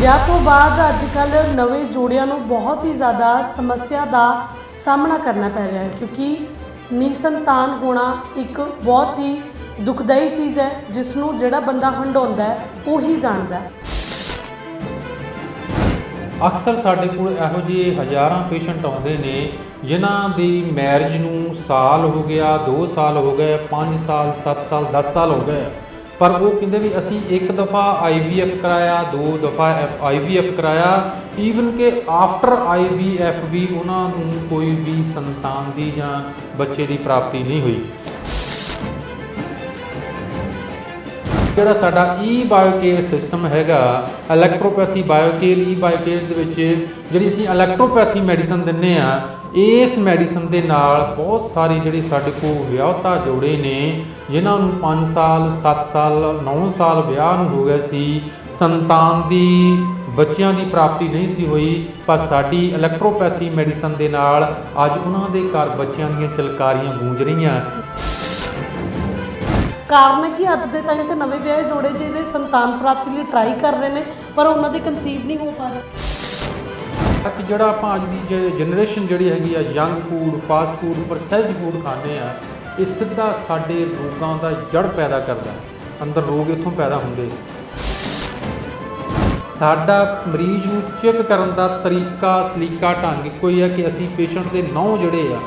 ਵਿਆਹ ਤੋਂ ਬਾਅਦ ਅੱਜ ਕੱਲ ਨਵੇਂ ਜੋੜਿਆਂ ਨੂੰ ਬਹੁਤ ਹੀ ਜ਼ਿਆਦਾ ਸਮੱਸਿਆ ਦਾ ਸਾਹਮਣਾ ਕਰਨਾ ਪੈ ਰਿਹਾ ਹੈ, ਕਿਉਂਕਿ ਨਿਸੰਤਾਨ ਹੋਣਾ ਇੱਕ ਬਹੁਤ ਹੀ ਦੁਖਦਾਈ ਚੀਜ਼ ਹੈ ਜਿਸ ਨੂੰ ਜਿਹੜਾ ਬੰਦਾ ਹੰਡਾਉਂਦਾ ਹੈ, ਉਹੀ ਜਾਣਦਾ ਹੈ। ਅਕਸਰ ਸਾਡੇ ਕੋਲ ਇਹੋ ਜਿਹੇ ਹਜ਼ਾਰਾਂ ਪੇਸ਼ੈਂਟ ਆਉਂਦੇ ਨੇ, ਜਿਨ੍ਹਾਂ ਦੀ ਮੈਰਿਜ ਨੂੰ ਸਾਲ ਹੋ ਗਿਆ 2 ਸਾਲ ਹੋ ਗਏ 5 ਸਾਲ 7 ਸਾਲ 10 ਸਾਲ ਹੋ ਗਏ। ਪਰ ਉਹ ਕਹਿੰਦੇ ਵੀ ਅਸੀਂ ਇੱਕ ਦਫਾ ਆਈਵੀਐਫ ਕਰਾਇਆ, ਦੋ ਦਫਾ ਆਈਵੀਐਫ ਕਰਾਇਆ। ਈਵਨ ਕਿ ਆਫਟਰ ਆਈਵੀਐਫ ਵੀ ਉਹਨਾਂ ਨੂੰ ਕੋਈ ਵੀ ਸੰਤਾਨ ਦੀ ਜਾਂ ਬੱਚੇ ਦੀ ਪ੍ਰਾਪਤੀ ਨਹੀਂ ਹੋਈ। ਜਿਹੜਾ ਸਾਡਾ ਈ ਬਾਇਓਕੇਅਰ ਸਿਸਟਮ ਹੈਗਾ ਇਲੈਕਟ੍ਰੋਪੈਥੀ ਬਾਇਓਕੇਅਰ ਈ ਬਾਇਓਕੇਅਰ ਦੇ ਵਿੱਚ ਜਿਹੜੀ ਅਸੀਂ ਇਲੈਕਟ੍ਰੋਪੈਥੀ ਮੈਡੀਸਨ ਦਿੰਨੇ ਆ ਇਸ ਮੈਡੀਸਨ ਦੇ ਨਾਲ ਬਹੁਤ ਸਾਰੇ ਜਿਹੜੇ ਸਾਡੇ ਕੋਲ ਵਿਆਹਤਾ ਜੋੜੇ ਨੇ, ਜਿਨ੍ਹਾਂ ਨੂੰ 5 ਸਾਲ 7 ਸਾਲ 9 ਸਾਲ ਵਿਆਹ ਨੂੰ ਹੋ ਗਿਆ ਸੀ। ਸੰਤਾਨ ਦੀ, ਬੱਚਿਆਂ ਦੀ ਪ੍ਰਾਪਤੀ ਨਹੀਂ ਸੀ ਹੋਈ, ਪਰ ਸਾਡੀ ਇਲੈਕਟ੍ਰੋਪੈਥੀ ਮੈਡੀਸਨ ਦੇ ਨਾਲ ਅੱਜ ਉਹਨਾਂ ਦੇ ਘਰ ਬੱਚਿਆਂ ਦੀਆਂ ਚਲਕਾਰੀਆਂ ਗੂੰਜ ਰਹੀਆਂ। ਕਾਰਨ ਹੈ ਕਿ ਅੱਜ ਦੇ ਟਾਈਮ ਤੇ ਨਵੇਂ ਵਿਆਹੇ ਜੋੜੇ ਜਿਹੜੇ ਸੰਤਾਨ ਪ੍ਰਾਪਤੀ ਲਈ ਟਰਾਈ ਕਰ ਰਹੇ ਨੇ, ਪਰ ਉਹਨਾਂ ਦੇ ਕਨਸੀਵ ਨਹੀਂ ਹੋ ਪਾ ਰਹੇ। ਤੱਕ ਜਿਹੜਾ ਆਪਾਂ ਅੱਜ ਦੀ ਜਨਰੇਸ਼ਨ ਜਿਹੜੀ ਹੈਗੀ ਆ young food fast food processed food ਖਾਂਦੇ ਆ, ਇਹ ਸਿੱਧਾ ਸਾਡੇ ਰੋਗਾਂ ਦਾ ਜੜ ਪੈਦਾ ਕਰਦਾ ਅੰਦਰ ਰੋਗ ਇੱਥੋਂ ਪੈਦਾ ਹੁੰਦੇ ਸਾਡਾ ਮਰੀਜ਼ ਨੂੰ ਚੈੱਕ ਕਰਨ ਦਾ ਤਰੀਕਾ, ਸਲੀਕਾ ਢੰਗ ਇੱਕੋ ਹੀ ਹੈ ਕਿ ਅਸੀਂ ਪੇਸ਼ੈਂਟ ਦੇ ਨਹੁੰ ਜਿਹੜੇ ਆ,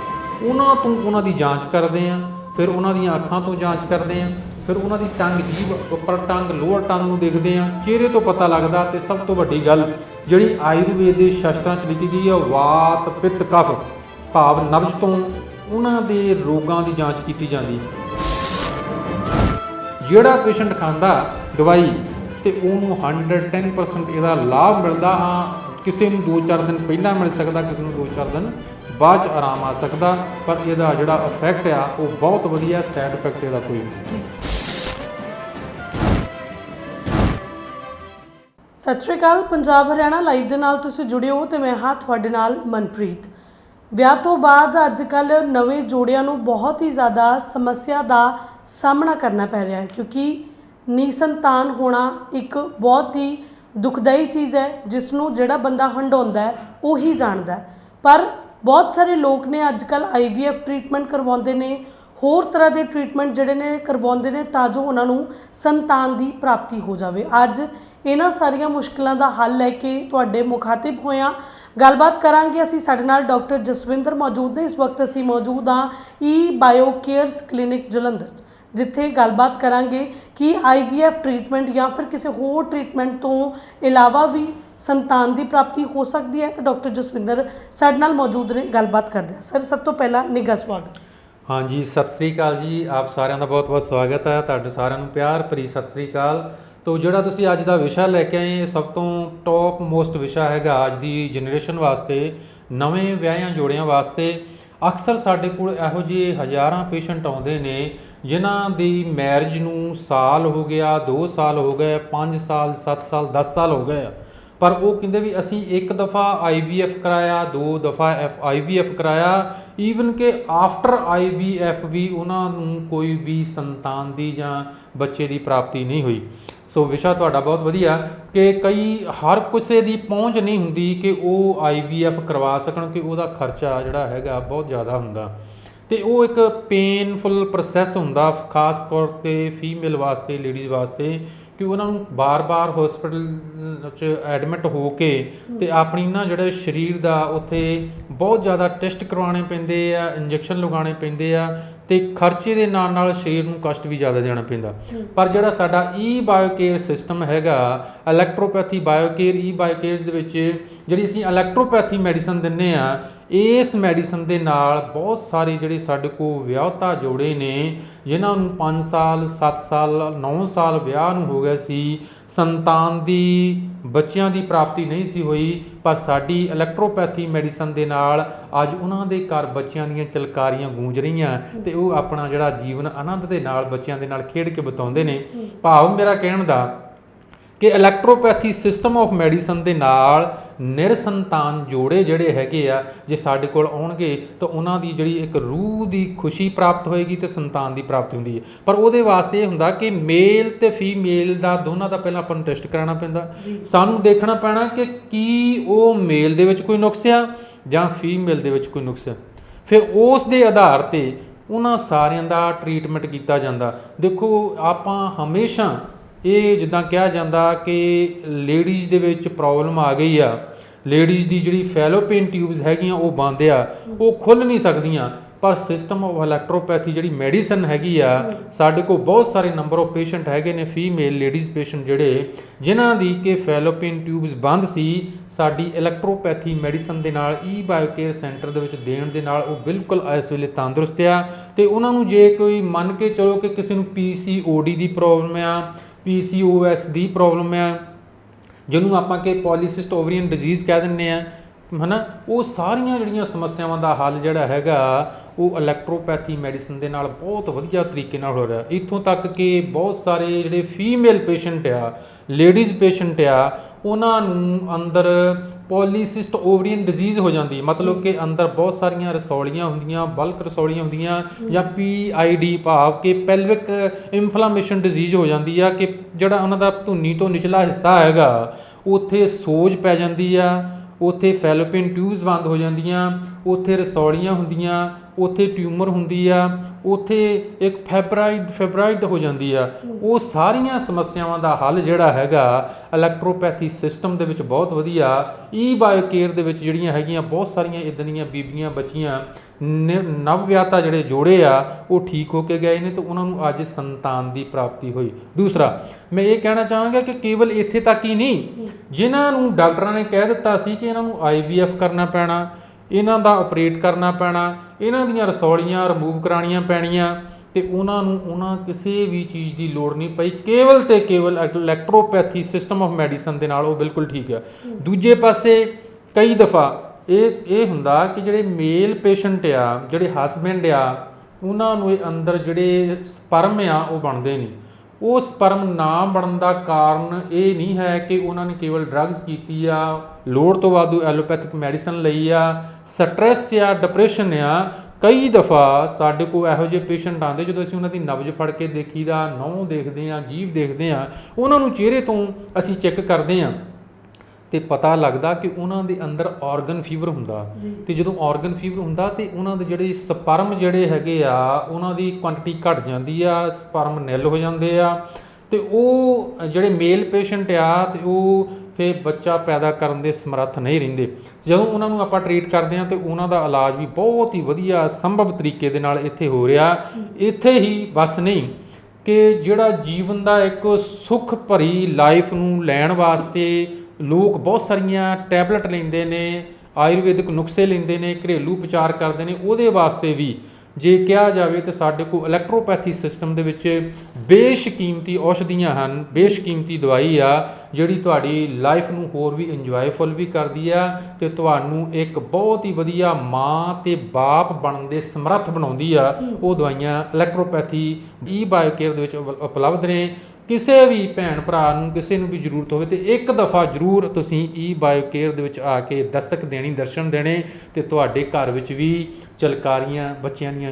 ਉਹਨਾਂ ਤੋਂ ਉਹਨਾਂ ਦੀ ਜਾਂਚ ਕਰਦੇ ਆ, ਫਿਰ ਉਹਨਾਂ ਦੀਆਂ ਅੱਖਾਂ ਤੋਂ ਜਾਂਚ ਕਰਦੇ ਆ ਫਿਰ ਉਹਨਾਂ ਦੀ ਟੰਗ ਜੀਭ ਉੱਪਰ ਟੰਗ, ਲੋਅਰ ਟੰਗ ਨੂੰ ਦੇਖਦੇ ਆ ਚਿਹਰੇ ਤੋਂ ਪਤਾ ਲੱਗਦਾ ਤੇ ਸਭ ਤੋਂ ਵੱਡੀ ਗੱਲ, ਜਿਹੜੀ ਆਯੁਰਵੇਦ ਦੇ ਸ਼ਾਸਤਰਾਂ 'ਚ ਲਿਖੀ ਗਈ ਆ ਵਾਤ, ਪਿੱਤ, ਕਫ, ਭਾਵ, ਨਬਜ਼ ਤੋਂ ਉਹਨਾਂ ਦੇ ਰੋਗਾਂ ਦੀ ਜਾਂਚ ਕੀਤੀ ਜਾਂਦੀ ਜਿਹੜਾ ਪੇਸ਼ੈਂਟ ਖਾਂਦਾ ਦਵਾਈ ਤੇ ਉਹਨੂੰ 110% ਇਹਦਾ ਲਾਭ ਮਿਲਦਾ ਹਾਂ, ਕਿਸੇ ਨੂੰ 2-4 ਦਿਨ ਪਹਿਲਾਂ ਮਿਲ ਸਕਦਾ, ਕਿਸੇ ਨੂੰ 2-4 ਦਿਨ ਬਾਅਦ ਚ ਆਰਾਮ ਆ ਸਕਦਾ, ਪਰ ਇਹਦਾ ਜਿਹੜਾ ਇਫੈਕਟ ਆ, ਉਹ ਬਹੁਤ ਵਧੀਆ ਸਾਈਡ ਇਫੈਕਟ ਇਹਦਾ ਕੋਈ ਨਹੀਂ। ਸਤਿ ਸ਼੍ਰੀ ਅਕਾਲ, ਪੰਜਾਬ ਹਰਿਆਣਾ ਲਾਈਵ ਦੇ ਨਾਲ ਤੁਸੀਂ ਜੁੜੇ ਹੋ ਤੇ ਮੈਂ ਹਾਂ ਤੁਹਾਡੇ ਨਾਲ ਮਨਪ੍ਰੀਤ। ਵਿਆਹ ਤੋਂ ਬਾਅਦ ਅੱਜ ਕੱਲ ਨਵੇਂ ਜੋੜਿਆਂ ਨੂੰ ਬਹੁਤ ਹੀ ਜ਼ਿਆਦਾ ਸਮੱਸਿਆ ਦਾ ਸਾਹਮਣਾ ਕਰਨਾ ਪੈ ਰਿਹਾ ਹੈ ਕਿਉਂਕਿ ਨਿਸੰਤਾਨ ਹੋਣਾ ਇੱਕ ਬਹੁਤ ਹੀ ਦੁਖਦਾਈ ਚੀਜ਼ ਹੈ ਜਿਸ ਨੂੰ ਜਿਹੜਾ ਬੰਦਾ ਹੰਡਾਉਂਦਾ ਹੈ, ਉਹੀ ਜਾਣਦਾ ਹੈ। ਪਰ ਬਹੁਤ ਸਾਰੇ ਲੋਕ ਨੇ ਅੱਜ ਕੱਲ ਆਈਵੀਐਫ ਟ੍ਰੀਟਮੈਂਟ ਕਰਵਾਉਂਦੇ ਨੇ, ਹੋਰ ਤਰ੍ਹਾਂ ਦੇ ਟ੍ਰੀਟਮੈਂਟ ਜਿਹੜੇ ਨੇ ਕਰਵਾਉਂਦੇ ਨੇ ਤਾਂ ਜੋ ਉਹਨਾਂ ਨੂੰ ਸੰਤਾਨ ਦੀ ਪ੍ਰਾਪਤੀ ਹੋ ਜਾਵੇ। ਅੱਜ ਇਹਨਾਂ ਸਾਰੀਆਂ ਮੁਸ਼ਕਲਾਂ ਦਾ ਹੱਲ ਲੈ ਕੇ ਤੁਹਾਡੇ ਮੁਖਾਤਿਬ ਹੋਇਆ। ਗੱਲਬਾਤ ਕਰਾਂਗੇ ਅਸੀਂ ਸਾਡੇ ਨਾਲ ਡਾਕਟਰ ਜਸਵਿੰਦਰ ਮੌਜੂਦ ਨੇ। ਇਸ ਵਕਤ ਅਸੀਂ ਮੌਜੂਦ ਹਾਂ E Bio Cares clinic Jalandhar, ਜਿੱਥੇ ਗੱਲਬਾਤ ਕਰਾਂਗੇ ਕਿ ਆਈਵੀਐਫ ਟ੍ਰੀਟਮੈਂਟ ਜਾਂ ਫਿਰ ਕਿਸੇ ਹੋਰ ਟ੍ਰੀਟਮੈਂਟ ਤੋਂ ਇਲਾਵਾ ਵੀ ਸੰਤਾਨ ਦੀ ਪ੍ਰਾਪਤੀ ਹੋ ਸਕਦੀ ਹੈ। ਤਾਂ ਡਾਕਟਰ ਜਸਵਿੰਦਰ ਸਾਡੇ ਨਾਲ ਮੌਜੂਦ ਨੇ, ਗੱਲਬਾਤ ਕਰਦੇ ਹਾਂ। ਸਰ, ਸਭ ਤੋਂ ਪਹਿਲਾਂ ਨਿੱਘਾ ਸਵਾਗਤ। ਹਾਂਜੀ, ਸਤਿ ਸ੍ਰੀ ਅਕਾਲ ਜੀ। ਆਪ ਸਾਰਿਆਂ ਦਾ ਬਹੁਤ-ਬਹੁਤ ਸਵਾਗਤ ਹੈ। ਤੁਹਾਡੇ ਸਾਰਿਆਂ ਨੂੰ ਪਿਆਰ ਭਰੀ ਸਤਿ ਸ੍ਰੀ ਅਕਾਲ। ਤੋ ਜਿਹੜਾ ਤੁਸੀਂ ਅੱਜ ਦਾ ਵਿਸ਼ਾ ਲੈ ਕੇ ਆਏ, ਇਹ ਸਭ ਤੋਂ ਟੌਪ ਮੋਸਟ ਵਿਸ਼ਾ ਹੈਗਾ ਅੱਜ ਦੀ ਜਨਰੇਸ਼ਨ ਵਾਸਤੇ, ਨਵੇਂ ਵਿਆਹਿਆਂ ਜੋੜਿਆਂ ਵਾਸਤੇ। ਅਕਸਰ ਸਾਡੇ ਕੋਲ ਇਹੋ ਜਿਹੇ ਹਜ਼ਾਰਾਂ ਪੇਸ਼ੈਂਟ ਆਉਂਦੇ ਨੇ, ਜਿਨ੍ਹਾਂ ਦੀ ਮੈਰਿਜ ਨੂੰ ਸਾਲ ਹੋ ਗਿਆ 2 ਸਾਲ ਹੋ ਗਏ 5 ਸਾਲ 7 ਸਾਲ 10 ਸਾਲ ਹੋ ਗਏ। ਆ ਪਰ ਉਹ ਕਹਿੰਦੇ ਵੀ ਅਸੀਂ ਇੱਕ ਦਫਾ ਆਈਵੀਐਫ ਕਰਾਇਆ, ਦੋ ਦਫਾ ਐਫ ਆਈਵੀਐਫ ਕਰਾਇਆ। ਈਵਨ ਕਿ ਆਫਟਰ ਆਈਵੀਐਫ ਵੀ ਉਹਨਾਂ ਨੂੰ ਕੋਈ ਵੀ ਸੰਤਾਨ ਦੀ ਜਾਂ ਬੱਚੇ ਦੀ ਪ੍ਰਾਪਤੀ ਨਹੀਂ ਹੋਈ। ਸੋ ਵਿਸ਼ਾ ਤੁਹਾਡਾ ਬਹੁਤ ਵਧੀਆ ਕਿ ਕਈ ਹਰ ਕਿਸੇ ਦੀ ਪਹੁੰਚ ਨਹੀਂ ਹੁੰਦੀ ਕਿ ਉਹ ਆਈਵੀਐਫ ਕਰਵਾ ਸਕਣ ਕਿ ਉਹਦਾ ਖਰਚਾ ਜਿਹੜਾ ਹੈਗਾ ਬਹੁਤ ਜ਼ਿਆਦਾ ਹੁੰਦਾ। ਤੇ ਉਹ ਇੱਕ ਪੇਨਫੁਲ ਪ੍ਰੋਸੈਸ ਹੁੰਦਾ, ਖਾਸ ਤੌਰ ਤੇ ਫੀਮੇਲ ਵਾਸਤੇ ਲੇਡੀਜ਼ ਵਾਸਤੇ। ਕਿ ਉਹਨਾਂ ਨੂੰ ਬਾਰ-ਬਾਰ ਹਸਪੀਟਲ ਚ ਐਡਮਿਟ ਹੋ ਕੇ ਤੇ ਆਪਣੀ ਨਾ ਜਿਹੜੇ ਸਰੀਰ ਦਾ ਉੱਥੇ ਬਹੁਤ ਜ਼ਿਆਦਾ ਟੈਸਟ ਕਰਵਾਉਣੇ ਪੈਂਦੇ ਆ ਇੰਜੈਕਸ਼ਨ ਲਗਾਉਣੇ ਪੈਂਦੇ ਆ ਤੇ ਖਰਚੇ ਦੇ ਨਾਲ ਨਾਲ ਸਰੀਰ ਨੂੰ ਕਸ਼ਟ ਵੀ ਜ਼ਿਆਦਾ ਦੇਣਾ ਪੈਂਦਾ। ਪਰ ਜਿਹੜਾ ਸਾਡਾ ਈ ਬਾਇਓਕੇਅਰ ਸਿਸਟਮ ਹੈਗਾ ਇਲੈਕਟ੍ਰੋਪੈਥੀ ਬਾਇਓਕੇਅਰ ਈ ਬਾਇਓਕੇਅਰ ਦੇ ਵਿੱਚ ਜਿਹੜੀ ਅਸੀਂ ਇਲੈਕਟ੍ਰੋਪੈਥੀ ਮੈਡੀਸਨ ਦਿੰਨੇ ਆ ਇਸ ਮੈਡੀਸਨ ਦੇ ਨਾਲ ਬਹੁਤ ਸਾਰੇ ਜਿਹੜੇ ਸਾਡੇ ਕੋਲ ਵਿਆਹਤਾ ਜੋੜੇ ਨੇ ਜਿਨ੍ਹਾਂ ਨੂੰ 5 ਸਾਲ 7 ਸਾਲ 9 ਸਾਲ ਵਿਆਹ ਨੂੰ ਹੋ ਗਏ ਸੀ ਸੰਤਾਨ ਦੀ ਬੱਚਿਆਂ ਦੀ ਪ੍ਰਾਪਤੀ ਨਹੀਂ ਸੀ ਹੋਈ ਪਰ ਸਾਡੀ ਇਲੈਕਟ੍ਰੋਪੈਥੀ ਮੈਡੀਸਨ ਦੇ ਨਾਲ ਅੱਜ ਉਹਨਾਂ ਦੇ ਘਰ ਬੱਚਿਆਂ ਦੀਆਂ ਚਲਕਾਰੀਆਂ ਗੂੰਜ ਰਹੀਆਂ ਤੇ ਉਹ ਆਪਣਾ ਜਿਹੜਾ ਜੀਵਨ ਆਨੰਦ ਦੇ ਨਾਲ ਬੱਚਿਆਂ ਦੇ ਨਾਲ ਖੇਡ ਕੇ ਬਿਤਾਉਂਦੇ ਨੇ। ਭਾਵ ਮੇਰਾ ਕਹਿਣ ਦਾ ਕਿ ਇਲੈਕਟ੍ਰੋਪੈਥੀ ਸਿਸਟਮ ਆਫ ਮੈਡੀਸਨ ਦੇ ਨਾਲ ਨਿਰਸੰਤਾਨ ਜੋੜੇ ਜਿਹੜੇ ਹੈਗੇ ਆ ਜੇ ਸਾਡੇ ਕੋਲ ਆਉਣਗੇ ਤਾਂ ਉਹਨਾਂ ਦੀ ਜਿਹੜੀ ਇੱਕ ਰੂਹ ਦੀ ਖੁਸ਼ੀ ਪ੍ਰਾਪਤ ਹੋਏਗੀ ਤੇ ਸੰਤਾਨ ਦੀ ਪ੍ਰਾਪਤੀ ਹੁੰਦੀ ਹੈ। ਪਰ ਉਹਦੇ ਵਾਸਤੇ ਇਹ ਹੁੰਦਾ ਕਿ ਮੇਲ ਤੇ ਫੀਮੇਲ ਦਾ ਦੋਨਾਂ ਦਾ ਪਹਿਲਾਂ ਆਪਾਂ ਨੂੰ ਟੈਸਟ ਕਰਾਉਣਾ ਪੈਂਦਾ। ਸਾਨੂੰ ਦੇਖਣਾ ਪੈਣਾ ਕਿ ਕੀ ਉਹ ਮੇਲ ਦੇ ਵਿੱਚ ਕੋਈ ਨੁਕਸ ਆ ਜਾਂ ਫੀਮੇਲ ਦੇ ਵਿੱਚ ਕੋਈ ਨੁਕਸ ਆ। ਫਿਰ ਉਸ ਦੇ ਆਧਾਰ ਤੇ ਉਹਨਾਂ ਸਾਰਿਆਂ ਦਾ ਟ੍ਰੀਟਮੈਂਟ ਕੀਤਾ ਜਾਂਦਾ। ਦੇਖੋ ਆਪਾਂ ਹਮੇਸ਼ਾ ਇਹ ਜਿੱਦਾਂ ਕਿਹਾ ਜਾਂਦਾ ਕਿ ਲੇਡੀਜ਼ ਦੇ ਵਿੱਚ ਪ੍ਰੋਬਲਮ ਆ ਗਈ ਆ। ਲੇਡੀਜ਼ ਦੀ ਜਿਹੜੀ ਫੈਲੋਪੀਨ ਟਿਊਬਸ ਹੈਗੀਆਂ, ਉਹ ਬੰਦ ਆ। ਉਹ ਖੁੱਲ ਨਹੀਂ ਸਕਦੀਆਂ। ਪਰ ਸਿਸਟਮ ਆਫ ਇਲੈਕਟ੍ਰੋਪੈਥੀ ਜਿਹੜੀ ਮੈਡੀਸਨ ਹੈਗੀ ਆ, ਸਾਡੇ ਕੋਲ ਬਹੁਤ ਸਾਰੇ ਨੰਬਰ ਆਫ ਪੇਸ਼ੈਂਟ ਹੈਗੇ ਨੇ ਫੀਮੇਲ ਲੇਡੀਜ਼ ਪੇਸ਼ੈਂਟ ਜਿਹੜੇ, ਜਿਨ੍ਹਾਂ ਦੀ ਕਿ ਫੈਲੋਪੀਨ ਟਿਊਬਸ ਬੰਦ ਸੀ, ਸਾਡੀ ਇਲੈਕਟ੍ਰੋਪੈਥੀ ਮੈਡੀਸਨ ਦੇ ਨਾਲ ਈ ਬਾਇਓਕੇਅਰ ਸੈਂਟਰ ਦੇ ਵਿੱਚ ਦੇਣ ਦੇ ਨਾਲ, ਉਹ ਬਿਲਕੁਲ ਇਸ ਵੇਲੇ ਤੰਦਰੁਸਤ ਆ। ਤੇ ਉਹਨਾਂ ਨੂੰ ਜੇ ਕੋਈ ਮੰਨ ਕੇ ਚਲੋ ਕਿ ਕਿਸੇ ਨੂੰ ਪੀਸੀਓਡੀ ਦੀ ਪ੍ਰੋਬਲਮ ਆ ਪੀਸੀਓਐਸ ਦੀ ਪ੍ਰੋਬਲਮ ਹੈ, ਜਿਹਨੂੰ ਆਪਾਂ ਕਿ ਪੋਲੀਸਿਸਟ ਓਵਰੀਅਨ ਡਿਜ਼ੀਜ਼ ਕਹਿ ਦਿੰਨੇ ਆ ਹਨਾ? ਉਹ ਸਾਰੀਆਂ ਜਿਹੜੀਆਂ ਸਮੱਸਿਆਵਾਂ ਦਾ ਹੱਲ ਜਿਹੜਾ ਹੈਗਾ ਉਹ ਇਲੈਕਟ੍ਰੋਪੈਥੀ ਮੈਡੀਸਨ ਦੇ ਨਾਲ ਬਹੁਤ ਵਧੀਆ ਤਰੀਕੇ ਨਾਲ ਹੋ ਰਿਹਾ। ਇੱਥੋਂ ਤੱਕ ਕਿ ਬਹੁਤ ਸਾਰੇ ਜਿਹੜੇ ਫੀਮੇਲ ਪੇਸ਼ੈਂਟ ਆ ਲੇਡੀਜ਼ ਪੇਸ਼ੈਂਟ ਆ ਉਹਨਾਂ ਨੂੰ ਅੰਦਰ ਪੋਲੀਸਿਸਟ ਓਵਰੀਅਨ ਡਿਜ਼ੀਜ਼ ਹੋ ਜਾਂਦੀ ਮਤਲਬ ਕਿ ਅੰਦਰ ਬਹੁਤ ਸਾਰੀਆਂ ਰਸੌਲੀਆਂ ਹੁੰਦੀਆਂ ਬਲਕ ਰਸੌਲੀਆਂ ਹੁੰਦੀਆਂ ਜਾਂ ਪੀਆਈਡੀ ਭਾਵ ਕਿ ਪੈਲਵਿਕ ਇਨਫਲੇਮੇਸ਼ਨ ਡਿਜ਼ੀਜ਼ ਹੋ ਜਾਂਦੀ ਆ ਕਿ ਜਿਹੜਾ ਉਹਨਾਂ ਦਾ ਧੁੰਨੀ ਤੋਂ ਨਿਚਲਾ ਹਿੱਸਾ ਹੈਗਾ ਉੱਥੇ ਸੋਜ ਪੈ ਜਾਂਦੀ ਆ ਉੱਥੇ ਫੈਲੋਪਿਨ ਟਿਊਬਸ ਬੰਦ ਹੋ ਜਾਂਦੀਆਂ ਉੱਥੇ ਰਸੌਲੀਆਂ ਹੁੰਦੀਆਂ ਉੱਥੇ ਟਿਊਮਰ ਹੁੰਦੀ ਆ ਉੱਥੇ ਇੱਕ ਫੈਬਰਾਈਡ ਫੈਬਰਾਈਡ ਹੋ ਜਾਂਦੀ ਆ। ਉਹ ਸਾਰੀਆਂ ਸਮੱਸਿਆਵਾਂ ਦਾ ਹੱਲ ਜਿਹੜਾ ਹੈਗਾ ਇਲੈਕਟ੍ਰੋਪੈਥੀ ਸਿਸਟਮ ਦੇ ਵਿੱਚ ਬਹੁਤ ਵਧੀਆ ਈ ਬਾਇਓਕੇਅਰ ਦੇ ਵਿੱਚ ਜਿਹੜੀਆਂ ਹੈਗੀਆਂ ਬਹੁਤ ਸਾਰੀਆਂ ਇਦਾਂ ਦੀਆਂ ਬੀਬੀਆਂ ਬੱਚੀਆਂ ਨਿ- ਨਵਵਿਆਹਤਾ ਜਿਹੜੇ ਜੋੜੇ ਆ ਉਹ ਠੀਕ ਹੋ ਕੇ ਗਏ ਨੇ ਤੇ ਉਹਨਾਂ ਨੂੰ ਅੱਜ ਸੰਤਾਨ ਦੀ ਪ੍ਰਾਪਤੀ ਹੋਈ। ਦੂਸਰਾ ਮੈਂ ਇਹ ਕਹਿਣਾ ਚਾਹਾਂਗਾ ਕਿ ਕੇਵਲ ਇੱਥੇ ਤੱਕ ਹੀ ਨਹੀਂ ਜਿਨ੍ਹਾਂ ਨੂੰ ਡਾਕਟਰਾਂ ਨੇ ਕਹਿ ਦਿੱਤਾ ਸੀ ਕਿ ਇਹਨਾਂ ਨੂੰ ਆਈਵੀਐਫ ਕਰਨਾ ਪੈਣਾ ਇਹਨਾਂ ਦਾ ਆਪਰੇਟ ਕਰਨਾ ਪੈਣਾ ਇਹਨਾਂ ਦੀਆਂ ਰਸੌਲੀਆਂ ਰਿਮੂਵ ਕਰਾਉਣੀਆਂ ਪੈਣੀਆਂ ਤੇ ਉਹਨਾਂ ਨੂੰ ਉਹਨਾਂ ਕਿਸੇ ਵੀ ਚੀਜ਼ ਦੀ ਲੋੜ ਨਹੀਂ ਪਈ। ਕੇਵਲ ਤੇ ਕੇਵਲ ਇਲੈਕਟ੍ਰੋਪੈਥੀ ਸਿਸਟਮ ਆਫ ਮੈਡੀਸਨ ਦੇ ਨਾਲ ਉਹ ਬਿਲਕੁਲ ਠੀਕ ਆ। ਦੂਜੇ ਪਾਸੇ ਕਈ ਦਫਾ ਇਹ ਇਹ ਹੁੰਦਾ ਕਿ ਜਿਹੜੇ ਮੇਲ ਪੇਸ਼ੈਂਟ ਆ, ਜਿਹੜੇ ਹਸਬੈਂਡ ਆ, ਉਹਨਾਂ ਨੂੰ ਇਹ ਅੰਦਰ ਜਿਹੜੇ ਸਪਰਮ ਆ ਉਹ ਬਣਦੇ ਨਹੀਂ। ਉਹ ਸਪਰਮ ਨਾ ਬਣਨ ਦਾ ਕਾਰਨ ਇਹ ਨਹੀਂ ਹੈ ਕਿ ਉਹਨਾਂ ਨੇ ਕੇਵਲ ਡਰੱਗਸ ਕੀਤੀ ਆ, ਲੋੜ ਤੋਂ ਵੱਧ ਐਲੋਪੈਥਿਕ ਮੈਡੀਸਨ ਲਈ ਆ ਸਟ੍ਰੈਸ ਆ ਡਿਪਰੈਸ਼ਨ ਆ, ਕਈ ਦਫਾ ਸਾਡੇ ਕੋਲ ਇਹੋ ਜਿਹੇ ਪੇਸ਼ੈਂਟ ਆਉਂਦੇ ਜਦੋਂ ਅਸੀਂ ਉਹਨਾਂ ਦੀ ਨਬਜ਼ ਫੜ ਕੇ ਦੇਖੀਦਾ, ਨਹੁੰ ਦੇਖਦੇ ਆ ਜੀਭ ਦੇਖਦੇ ਆ ਉਹਨਾਂ ਨੂੰ ਚਿਹਰੇ ਤੋਂ ਅਸੀਂ ਚੈੱਕ ਕਰਦੇ ਆ ਤੇ ਪਤਾ ਲੱਗਦਾ ਕਿ ਉਹਨਾਂ ਦੇ ਅੰਦਰ ਆਰਗਨ ਫੀਵਰ ਹੁੰਦਾ। ਤੇ ਜਦੋਂ ਆਰਗਨ ਫੀਵਰ ਹੁੰਦਾ ਤੇ ਉਹਨਾਂ ਦੇ ਜਿਹੜੇ ਸਪਰਮ ਜਿਹੜੇ ਹੈਗੇ ਆ ਉਹਨਾਂ ਦੀ ਕੁਆਂਟੀਟੀ ਘਟ ਜਾਂਦੀ ਆ ਸਪਰਮ ਨਿਲ ਹੋ ਜਾਂਦੇ ਆ। ਤੇ ਉਹ ਜਿਹੜੇ ਮੇਲ ਪੇਸ਼ੈਂਟ ਆ ਤੇ ਉਹ ਫਿਰ ਬੱਚਾ ਪੈਦਾ ਕਰਨ ਦੇ ਸਮਰੱਥ ਨਹੀਂ ਰਹਿੰਦੇ। ਜਦੋਂ ਉਹਨਾਂ ਨੂੰ ਆਪਾਂ ਟ੍ਰੀਟ ਕਰਦੇ ਆ ਤੇ ਉਹਨਾਂ ਦਾ ਇਲਾਜ ਵੀ ਬਹੁਤ ਹੀ ਵਧੀਆ ਸੰਭਵ ਤਰੀਕੇ ਦੇ ਨਾਲ ਇੱਥੇ ਹੋ ਰਿਹਾ। ਇੱਥੇ ਹੀ ਬਸ ਨਹੀਂ ਕਿ ਜਿਹੜਾ ਜੀਵਨ ਦਾ ਇੱਕ ਸੁਖ ਭਰੀ ਲਾਈਫ ਨੂੰ ਲੈਣ ਵਾਸਤੇ ਲੋਕ ਬਹੁਤ ਸਾਰੀਆਂ ਟੈਬਲੇਟ ਲੈਂਦੇ ਨੇ ਆਯੁਰਵੈਦਿਕ ਨੁਸਖੇ ਲੈਂਦੇ ਨੇ ਘਰੇਲੂ ਉਪਚਾਰ ਕਰਦੇ ਨੇ ਉਹਦੇ ਵਾਸਤੇ ਵੀ ਜੇ ਕਿਹਾ ਜਾਵੇ ਤਾਂ ਸਾਡੇ ਕੋਲ ਇਲੈਕਟ੍ਰੋਪੈਥੀ ਸਿਸਟਮ ਦੇ ਵਿੱਚ ਬੇਸ਼ਕੀਮਤੀ ਔਸ਼ਧੀਆਂ ਹਨ ਬੇਸ਼ਕੀਮਤੀ ਦਵਾਈ ਆ ਜਿਹੜੀ ਤੁਹਾਡੀ ਲਾਈਫ ਨੂੰ ਹੋਰ ਵੀ ਇੰਜੋਏਫੁਲ ਵੀ ਕਰਦੀ ਆ ਤੇ ਤੁਹਾਨੂੰ ਇੱਕ ਬਹੁਤ ਹੀ ਵਧੀਆ ਮਾਂ ਤੇ ਬਾਪ ਬਣਨ ਦੇ ਸਮਰੱਥ ਬਣਾਉਂਦੀ ਆ। ਉਹ ਦਵਾਈਆਂ ਇਲੈਕਟ੍ਰੋਪੈਥੀ ਈ ਬਾਇਓਕੇਅਰ ਦੇ ਵਿੱਚ ਉਪ- ਉਪਲਬਧ ਨੇ। ਕਿਸੇ ਵੀ ਭੈਣ ਭਰਾ ਨੂੰ ਕਿਸੇ ਨੂੰ ਵੀ ਜ਼ਰੂਰਤ ਹੋਵੇ ਤੇ ਇੱਕ ਦਫਾ ਜ਼ਰੂਰ ਤੁਸੀਂ ਈ ਬਾਇਓਕੇਅਰ ਦੇ ਵਿੱਚ ਆ ਕੇ ਦਸਤਕ ਦੇਣੀ, ਦਰਸ਼ਨ ਦੇਣੇ ਤੇ ਤੁਹਾਡੇ ਘਰ ਵਿੱਚ ਵੀ ਚਲਕਾਰੀਆਂ ਬੱਚਿਆਂ ਦੀਆਂ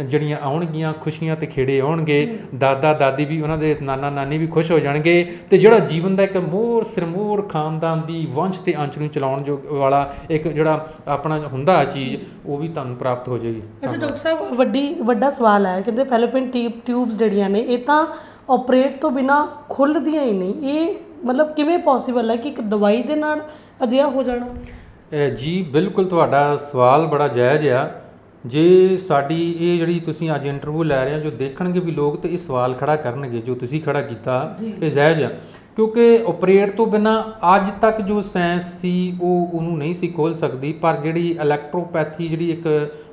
ਜਿਹੜੀਆਂ ਆਉਣਗੀਆਂ, ਖੁਸ਼ੀਆਂ ਤੇ ਖੇੜੇ ਆਉਣਗੇ, ਦਾਦਾ, ਦਾਦੀ ਵੀ ਉਹਨਾਂ ਦੇ, ਨਾਨਾ, ਨਾਨੀ ਵੀ ਖੁਸ਼ ਹੋ ਜਾਣਗੇ ਤੇ ਜਿਹੜਾ ਜੀਵਨ ਦਾ ਇੱਕ ਮੋਰ ਸਿਰਮੋਰ ਖਾਨਦਾਨ ਦੀ ਵੰਸ਼ ਤੇ ਅੰਸ਼ ਨੂੰ ਚਲਾਉਣ ਜੋ ਵਾਲਾ ਇੱਕ ਜਿਹੜਾ ਆਪਣਾ ਹੁੰਦਾ ਚੀਜ਼, ਉਹ ਵੀ ਤੁਹਾਨੂੰ ਪ੍ਰਾਪਤ ਹੋ ਜਾਏਗੀ। ਅੱਛਾ, ਡਾਕਟਰ ਸਾਹਿਬ, ਵੱਡੀ, ਵੱਡਾ ਸਵਾਲ ਹੈ। ਕਹਿੰਦੇ ਫੈਲੋਪਿਨ ਟਿਊਬਸ ਜਿਹੜੀਆਂ ਨੇ, ਇਹ ਤਾਂ ਆਪਰੇਟ ਤੋਂ ਬਿਨਾ ਖੁੱਲਦੀਆਂ ਹੀ ਨਹੀਂ। ਇਹ ਮਤਲਬ ਕਿਵੇਂ ਪੋਸੀਬਲ ਹੈ ਕਿ ਇੱਕ ਦਵਾਈ ਦੇ ਨਾਲ ਅਜਿਹਾ ਹੋ ਜਾਣਾ? ਜੀ ਬਿਲਕੁਲ ਤੁਹਾਡਾ ਸਵਾਲ ਬੜਾ ਜਾਇਜ਼ ਆ। ਜੇ ਸਾਡੀ ਇਹ ਜਿਹੜੀ ਤੁਸੀਂ ਅੱਜ ਇੰਟਰਵਿਊ ਲੈ ਰਹੇ ਹੋ ਜੋ ਦੇਖਣਗੇ ਵੀ ਲੋਕ ਤੇ ਇਹ ਸਵਾਲ ਖੜਾ ਕਰਨਗੇ ਜੋ ਤੁਸੀਂ ਖੜਾ ਕੀਤਾ ਇਹ ਜਾਇਜ਼ ਆ। ਕਿਉਂਕਿ ਆਪਰੇਟ ਤੋਂ ਬਿਨਾ ਅੱਜ ਤੱਕ ਜੋ ਸਾਇੰਸ ਸੀ ਉਹ ਉਹਨੂੰ ਨਹੀਂ ਸੀ ਖੋਲ ਸਕਦੀ ਪਰ ਜਿਹੜੀ ਇਲੈਕਟ੍ਰੋਪੈਥੀ ਜਿਹੜੀ ਇੱਕ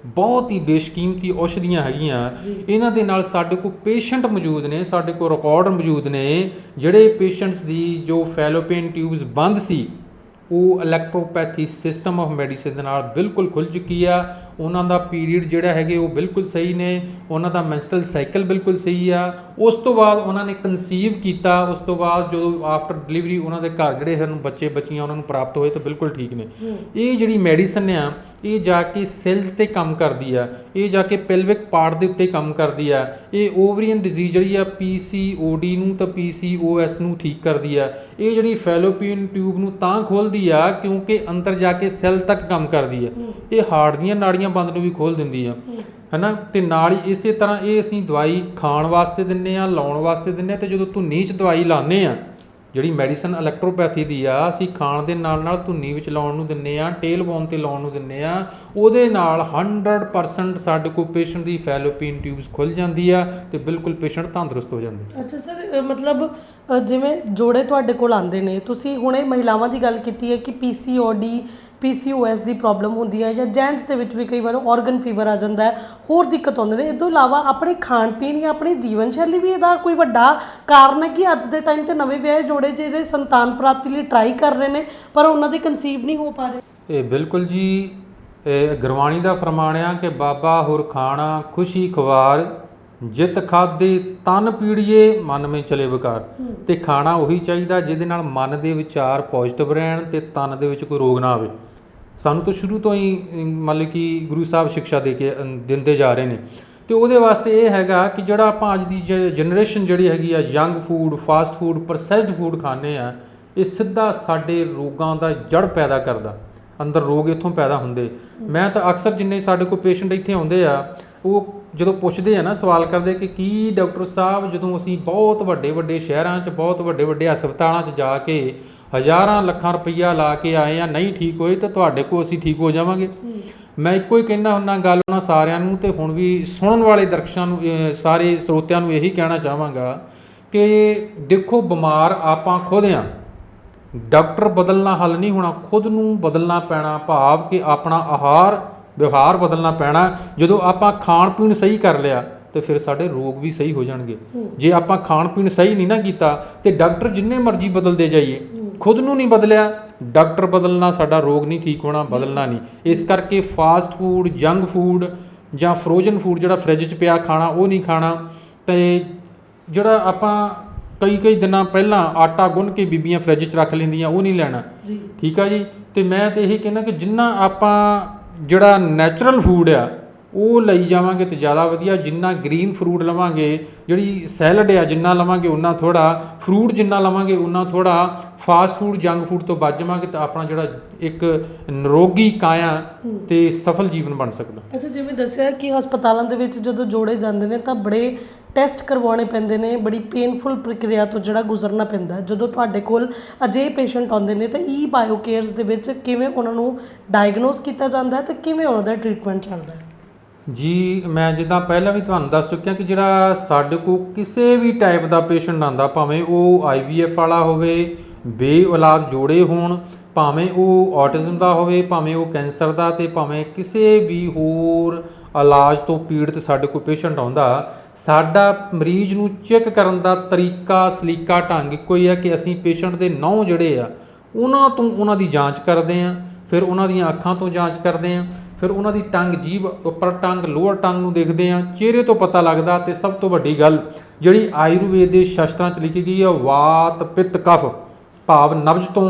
ਬਹੁਤ ਹੀ ਬੇਸ਼ਕੀਮਤੀ ਔਸ਼ਧੀਆਂ ਹੈਗੀਆਂ ਇਹਨਾਂ ਦੇ ਨਾਲ ਸਾਡੇ ਕੋਲ ਪੇਸ਼ੈਂਟ ਮੌਜੂਦ ਨੇ ਸਾਡੇ ਕੋਲ ਰਿਕਾਰਡ ਮੌਜੂਦ ਨੇ ਜਿਹੜੇ ਪੇਸ਼ੈਂਟਸ ਦੀ ਜੋ ਫੈਲੋਪੀਨ ਟਿਊਬਸ ਬੰਦ ਸੀ ਉਹ ਇਲੈਕਟ੍ਰੋਪੈਥੀ ਸਿਸਟਮ ਆਫ ਮੈਡੀਸਿਨ ਦੇ ਨਾਲ ਬਿਲਕੁਲ ਖੁੱਲ ਚੁੱਕੀ ਆ ਉਹਨਾਂ ਦਾ ਪੀਰੀਅਡ ਜਿਹੜਾ ਹੈਗੇ ਉਹ ਬਿਲਕੁਲ ਸਹੀ ਨੇ ਉਹਨਾਂ ਦਾ ਮੈਂਸਟਰਲ ਸਾਈਕਲ ਬਿਲਕੁਲ ਸਹੀ ਆ। ਉਸ ਤੋਂ ਬਾਅਦ ਉਹਨਾਂ ਨੇ ਕਨਸੀਵ ਕੀਤਾ ਉਸ ਤੋਂ ਬਾਅਦ ਜਦੋਂ ਆਫਟਰ ਡਿਲੀਵਰੀ ਉਹਨਾਂ ਦੇ ਘਰ ਜਿਹੜੇ ਹਨ ਬੱਚੇ ਬੱਚੀਆਂ ਉਹਨਾਂ ਨੂੰ ਪ੍ਰਾਪਤ ਹੋਏ ਤਾਂ ਬਿਲਕੁਲ ਠੀਕ ਨੇ। ਇਹ ਜਿਹੜੀ ਮੈਡੀਸਨ ਆ ਇਹ ਜਾ ਕੇ ਸੈਲਸ ਤੇ ਕੰਮ ਕਰਦੀ ਆ। ਇਹ ਜਾ ਕੇ ਪੈਲਵਿਕ ਪਾਰਟ ਦੇ ਉੱਤੇ ਕੰਮ ਕਰਦੀ ਆ। ਇਹ ਓਵਰੀਅਨ ਡਿਜ਼ੀਜ਼ ਜਿਹੜੀ ਆ PCOD ਨੂੰ ਤਾਂ PCOS ਨੂੰ ਠੀਕ ਕਰਦੀ ਆ। ਇਹ ਜਿਹੜੀ ਫੈਲੋਪੀਅਨ ਟਿਊਬ ਨੂੰ ਤਾਂ ਖੋਲਦੀ ਆ ਕਿਉਂਕਿ ਅੰਦਰ ਜਾ ਕੇ ਸੈੱਲ ਤੱਕ ਕੰਮ ਕਰਦੀ ਆ। ਇਹ ਹਾਰਟ ਦੀਆਂ ਨਾੜੀਆਂ ਬੰਦ ਨੂੰ ਵੀ ਖੋਲ ਦਿੰਦੀ ਆ। ਹੈਨਾ? ਤੇ ਨਾਲ ਹੀ ਇਸੇ ਤਰ੍ਹਾਂ ਇਹ ਅਸੀਂ ਦਵਾਈ ਖਾਣ ਵਾਸਤੇ ਦਿੰਨੇ ਆ ਲਾਉਣ ਵਾਸਤੇ ਦਿੰਨੇ ਆ ਤੇ ਜਦੋਂ ਧੁੰਨੀ 'ਚ ਦਵਾਈ ਲਾਉਂਦੇ ਆ ਜਿਹੜੀ ਮੈਡੀਸਨ ਇਲੈਕਟ੍ਰੋਪੈਥੀ ਦੀ ਆ ਅਸੀਂ ਖਾਣ ਦੇ ਨਾਲ ਨਾਲ ਧੁੰਨੀ ਵਿੱਚ ਲਾਉਣ ਨੂੰ ਦਿੰਨੇ ਆ ਟੇਲ ਬੋਨ ਤੇ ਲਾਉਣ ਨੂੰ ਦਿੰਨੇ ਆ ਉਹਦੇ ਨਾਲ 100% ਸਾਡੇ ਕੋਲ ਪੇਸ਼ੈਂਟ ਦੀ ਫੈਲੋਪੀਨ ਟਿਊਬਸ ਖੁੱਲ ਜਾਂਦੀ ਆ ਤੇ ਬਿਲਕੁਲ ਪੇਸ਼ੈਂਟ ਤੰਦਰੁਸਤ ਹੋ ਜਾਂਦੇ ਅੱਛਾ ਸਰ ਮਤਲਬ ਜਿਵੇਂ ਜੋੜੇ ਤੁਹਾਡੇ ਕੋਲ ਆਉਂਦੇ ਨੇ ਤੁਸੀਂ ਹੁਣੇ ਮਹਿਲਾਵਾਂ ਦੀ ਗੱਲ ਕੀਤੀ ਹੈ ਕਿ ਪੀਸੀਓਡੀ ਪੀਸੀਓਐਸ ਦੀ ਪ੍ਰੋਬਲਮ ਹੁੰਦੀ ਹੈ ਜਾਂ ਜੈਂਟਸ ਦੇ ਵਿੱਚ ਵੀ ਕਈ ਵਾਰ ਆਰਗਨ ਫੀਵਰ ਆ ਜਾਂਦਾ ਹੈ ਹੋਰ ਦਿੱਕਤ ਆਉਂਦੇ ਨੇ। ਇਸ ਤੋਂ ਇਲਾਵਾ ਆਪਣੇ ਖਾਣ ਪੀਣ ਜਾਂ ਆਪਣੀ ਜੀਵਨ ਸ਼ੈਲੀ ਵੀ ਇਹਦਾ ਕੋਈ ਵੱਡਾ ਕਾਰਨ ਹੈ ਕਿ ਅੱਜ ਦੇ ਟਾਈਮ ਤੇ ਨਵੇਂ ਵਿਆਹੇ ਜੋੜੇ ਜਿਹੜੇ ਸੰਤਾਨ ਪ੍ਰਾਪਤੀ ਲਈ ਟਰਾਈ ਕਰ ਰਹੇ ਨੇ ਪਰ ਉਹਨਾਂ ਦੇ ਕਨਸੀਵ ਨਹੀਂ ਹੋ ਪਾ ਰਹੇ। ਇਹ ਬਿਲਕੁਲ ਜੀ ਇਹ ਗੁਰਬਾਣੀ ਦਾ ਫਰਮਾਨ ਆ ਕਿ ਬਾਬਾ ਹੁਰ ਖਾਣਾ ਖੁਸ਼ੀ ਖਵਾਰ ਜਿਤ ਖਾਦੇ ਤਨ ਪੀੜੀਏ ਮਨ ਮੇ ਚਲੇ ਵਿਕਾਰ। ਤੇ ਖਾਣਾ ਉਹੀ ਚਾਹੀਦਾ ਜਿਹਦੇ ਨਾਲ ਮਨ ਦੇ ਵਿਚਾਰ ਪੋਜ਼ਿਟਿਵ ਰਹਿਣ ਤੇ ਤਨ ਦੇ ਵਿੱਚ ਕੋਈ ਰੋਗ ਨਾ ਆਵੇ। ਸਾਨੂੰ ਤਾਂ ਸ਼ੁਰੂ ਤੋਂ ਹੀ ਮਤਲਬ ਕਿ ਗੁਰੂ ਸਾਹਿਬ ਸਿੱਖਿਆ ਦੇ ਕੇ ਦਿੰਦੇ ਜਾ ਰਹੇ ਨੇ। ਤੇ ਉਹਦੇ ਵਾਸਤੇ ਇਹ ਹੈਗਾ ਕਿ ਜਿਹੜਾ ਆਪਾਂ ਅੱਜ ਦੀ ਜਨਰੇਸ਼ਨ ਜਿਹੜੀ ਹੈਗੀ ਆ young food fast food processed food ਖਾਂਦੇ ਆ, ਇਹ ਸਿੱਧਾ ਸਾਡੇ ਰੋਗਾਂ ਦਾ ਜੜ ਪੈਦਾ ਕਰਦਾ। ਅੰਦਰ ਰੋਗ ਇੱਥੋਂ ਪੈਦਾ ਹੁੰਦੇ। ਮੈਂ ਤਾਂ ਅਕਸਰ ਜਿੰਨੇ ਸਾਡੇ ਕੋਲ ਪੇਸ਼ੈਂਟ ਇੱਥੇ ਆਉਂਦੇ ਆ, ਉਹ ਜਦੋਂ ਪੁੱਛਦੇ ਆ ਨਾ, ਸਵਾਲ ਕਰਦੇ ਕਿ ਕੀ ਡਾਕਟਰ ਸਾਹਿਬ ਜਦੋਂ ਅਸੀਂ ਬਹੁਤ ਵੱਡੇ ਵੱਡੇ ਸ਼ਹਿਰਾਂ 'ਚ, ਬਹੁਤ ਵੱਡੇ ਵੱਡੇ ਹਸਪਤਾਲਾਂ 'ਚ ਜਾ ਕੇ ਹਜ਼ਾਰਾਂ ਲੱਖਾਂ ਰੁਪਈਆ ਲਾ ਕੇ ਆਏ ਆ ਨਹੀਂ ਠੀਕ ਹੋਏ ਤਾਂ ਤੁਹਾਡੇ ਕੋਲ ਅਸੀਂ ਠੀਕ ਹੋ ਜਾਵਾਂਗੇ। ਮੈਂ ਇੱਕੋ ਹੀ ਕਹਿਣਾ ਹੁੰਨਾ ਗੱਲ ਉਹਨਾਂ ਸਾਰਿਆਂ ਨੂੰ ਤੇ ਹੁਣ ਵੀ ਸੁਣਨ ਵਾਲੇ ਦਰਸ਼ਕਾਂ ਨੂੰ ਸਾਰੇ ਸਰੋਤਿਆਂ ਨੂੰ ਇਹੀ ਕਹਿਣਾ ਚਾਹਾਂਗਾ ਕਿ ਦੇਖੋ ਬਿਮਾਰ ਆਪਾਂ ਖੁਦ ਆ। ਡਾਕਟਰ ਬਦਲਣਾ ਹੱਲ ਨਹੀਂ ਹੋਣਾ ਖੁਦ ਨੂੰ ਬਦਲਣਾ ਪੈਣਾ ਭਾਵ ਕਿ ਆਪਣਾ ਆਹਾਰ ਵਿਵਹਾਰ ਬਦਲਣਾ ਪੈਣਾ। ਜਦੋਂ ਆਪਾਂ ਖਾਣ ਪੀਣ ਸਹੀ ਕਰ ਲਿਆ ਤੇ ਫਿਰ ਸਾਡੇ ਰੋਗ ਵੀ ਸਹੀ ਹੋ ਜਾਣਗੇ। ਜੇ ਆਪਾਂ ਖਾਣ ਪੀਣ ਸਹੀ ਨਹੀਂ ਨਾ ਕੀਤਾ ਤੇ ਡਾਕਟਰ ਜਿੰਨੇ ਮਰਜ਼ੀ ਬਦਲਦੇ ਜਾਈਏ। ਖੁਦ ਨੂੰ ਨਹੀਂ ਬਦਲਿਆ ਡਾਕਟਰ ਬਦਲਣਾ ਸਾਡਾ ਰੋਗ ਨਹੀਂ ਠੀਕ ਹੋਣਾ ਬਦਲਣਾ ਨਹੀਂ। ਇਸ ਕਰਕੇ ਫਾਸਟ ਫੂਡ ਜੰਕ ਫੂਡ ਜਾਂ ਫਰੋਜ਼ਨ ਫੂਡ ਜਿਹੜਾ ਫ੍ਰਿਜ 'ਚ ਪਿਆ ਖਾਣਾ ਉਹ ਨਹੀਂ ਖਾਣਾ। ਤੇ ਜਿਹੜਾ ਆਪਾਂ ਕਈ ਕਈ ਦਿਨਾਂ ਪਹਿਲਾਂ ਆਟਾ ਗੁੰਨ ਕੇ ਬੀਬੀਆਂ ਫ੍ਰਿਜ 'ਚ ਰੱਖ ਲੈਂਦੀਆਂ ਉਹ ਨਹੀਂ ਲੈਣਾ। ਠੀਕ ਆ ਜੀ? ਤੇ ਮੈਂ ਤੇ ਇਹ ਕਹਿੰਦਾ ਕਿ ਜਿੰਨਾ ਆਪਾਂ ਜਿਹੜਾ ਨੈਚੁਰਲ ਫੂਡ ਆ ਉਹ ਲਈ ਜਾਵਾਂਗੇ ਤੇ ਜ਼ਿਆਦਾ ਵਧੀਆ ਜਿੰਨਾ ਗ੍ਰੀਨ ਫਰੂਟ ਲਵਾਂਗੇ ਜਿਹੜੀ ਸੈਲਡ ਆ ਜਿੰਨਾ ਲਵਾਂਗੇ ਉਨਾ ਥੋੜਾ ਫਰੂਟ ਜਿੰਨਾ ਲਵਾਂਗੇ ਉਨਾ ਥੋੜਾ ਫਾਸਟ ਫੂਡ ਜੰਕ ਫੂਡ ਤੋਂ ਬਚ ਜਾਵਾਂਗੇ ਤਾਂ ਆਪਣਾ ਜਿਹੜਾ ਇੱਕ ਨਿਰੋਗੀ ਕਾਇਆ ਤੇ ਸਫਲ ਜੀਵਨ ਬਣ ਸਕਦਾ। ਅੱਛਾ ਜਿਵੇਂ ਦੱਸਿਆ ਕਿ ਹਸਪਤਾਲਾਂ ਦੇ ਵਿੱਚ ਜਦੋਂ ਜੋੜੇ ਜਾਂਦੇ ਨੇ ਤਾਂ ਬੜੇ ਟੈਸਟ ਕਰਵਾਉਣੇ ਪੈਂਦੇ ਨੇ ਬੜੀ ਪੇਨਫੁਲ ਪ੍ਰਕਿਰਿਆ ਤੋਂ ਜਿਹੜਾ ਗੁਜ਼ਰਨਾ ਪੈਂਦਾ। ਜਦੋਂ ਤੁਹਾਡੇ ਕੋਲ ਅਜੇ ਪੇਸ਼ੈਂਟ ਆਉਂਦੇ ਨੇ ਤਾਂ ਈ ਬਾਇਓ ਕੇਅਰਸ ਦੇ ਵਿੱਚ ਕਿਵੇਂ ਉਹਨਾਂ ਨੂੰ ਡਾਇਗਨੋਸ ਕੀਤਾ ਜਾਂਦਾ ਹੈ ਤੇ ਕਿਵੇਂ ਉਹਨਾਂ ਦਾ ਟ੍ਰੀਟਮੈਂਟ ਚੱਲਦਾ ਹੈ? ਜੀ, ਮੈਂ ਜਿੱਦਾਂ ਪਹਿਲਾਂ ਵੀ ਤੁਹਾਨੂੰ ਦੱਸ ਚੁੱਕਿਆ ਕਿ ਜਿਹੜਾ ਸਾਡੇ ਕੋਲ ਕਿਸੇ ਵੀ ਟਾਈਪ ਦਾ ਪੇਸ਼ੈਂਟ ਆਂਦਾ ਭਾਵੇਂ ਉਹ ਆਈਵੀਐਫ ਵਾਲਾ ਹੋਵੇ ਬੇ ਔਲਾਦ ਜੋੜੇ ਹੋਣ, ਭਾਵੇਂ ਉਹ ਆਟਿਜ਼ਮ ਦਾ ਹੋਵੇ, ਭਾਵੇਂ ਉਹ ਕੈਂਸਰ ਦਾ ਤੇ ਭਾਵੇਂ ਕਿਸੇ ਵੀ ਹੋਰ ਇਲਾਜ ਤੋਂ ਪੀੜਤ ਸਾਡੇ ਕੋਲ ਪੇਸ਼ੈਂਟ ਆਉਂਦਾ, ਸਾਡਾ ਮਰੀਜ਼ ਨੂੰ ਚੈੱਕ ਕਰਨ ਦਾ ਤਰੀਕਾ, ਸਲੀਕਾ ਢੰਗ ਇੱਕੋ ਹੀ ਹੈ ਕਿ ਅਸੀਂ ਪੇਸ਼ੈਂਟ ਦੇ ਨਹੁੰ ਜਿਹੜੇ ਆ, ਉਹਨਾਂ ਤੋਂ ਉਹਨਾਂ ਦੀ ਜਾਂਚ ਕਰਦੇ ਆ, ਫਿਰ ਉਹਨਾਂ ਦੀਆਂ ਅੱਖਾਂ ਤੋਂ ਜਾਂਚ ਕਰਦੇ ਆ ਫਿਰ ਉਹਨਾਂ ਦੀ ਟੰਗ ਜੀਭ ਉੱਪਰ ਟੰਗ, ਲੋਅਰ ਟੰਗ ਨੂੰ ਦੇਖਦੇ ਆ ਚਿਹਰੇ ਤੋਂ ਪਤਾ ਲੱਗਦਾ ਤੇ ਸਭ ਤੋਂ ਵੱਡੀ ਗੱਲ ਜਿਹੜੀ ਆਯੁਰਵੇਦ ਦੇ ਸ਼ਾਸਤਰਾਂ 'ਚ ਲਿਖੀ ਗਈ ਆ ਵਾਤ, ਪਿੱਤ, ਕਫ, ਭਾਵ, ਨਬਜ ਤੋਂ